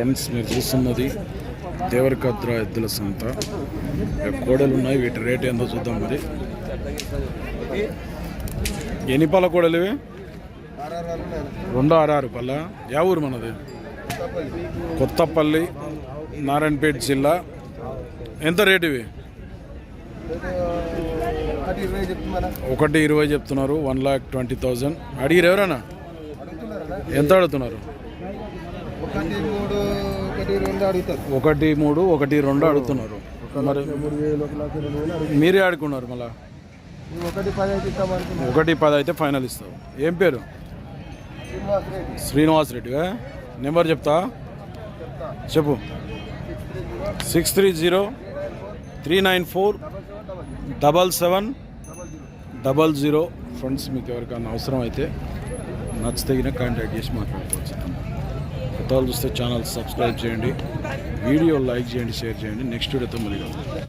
Friends మీరు చూస్తున్నది దేవరకద్ర ఎద్దుల సంత. కోడలు ఉన్నాయి వీటి రేట్ ఏందో చూద్దాం మరి. ఎన్ని పళ్ళ కోడలు ఇవి? రెండు ఆరారు పళ్ళ? యా ఊరు మనది? కొత్తపల్లి నారాయణపేట జిల్లా. ఎంత రేట్ ఇవి? ఒకటి ఇరవై చెప్తున్నారు వన్ లాక్ ట్వంటీ థౌజండ్. అడిగిరు ఎవరైనా ఎంత అడుగుతున్నారు? ఒకటి మూడు ఒకటి రెండు అడుగుతున్నారు. మరి మీరే ఆడుకున్నారు మళ్ళా? ఒకటి పది అయితే ఫైనల్ ఇస్తావు ఏం పేరు? శ్రీనివాస్ రెడ్డి. శ్రీనివాస్ రెడ్డిగా నెంబర్ చెప్తా? చెప్పు. Six three zero three nine four double seven double zero. Friends మీకు ఎవరికైనా అవసరం అయితే నచ్చితగిన కాంటాక్ట్ చేసి మాట్లాడుకోవచ్చు. కొత్త చూస్తే ఛానల్ సబ్స్క్రైబ్ చేయండి. వీడియో లైక్ చేయండి షేర్ చేయండి. నెక్స్ట్ వీడియోతో మళ్ళీ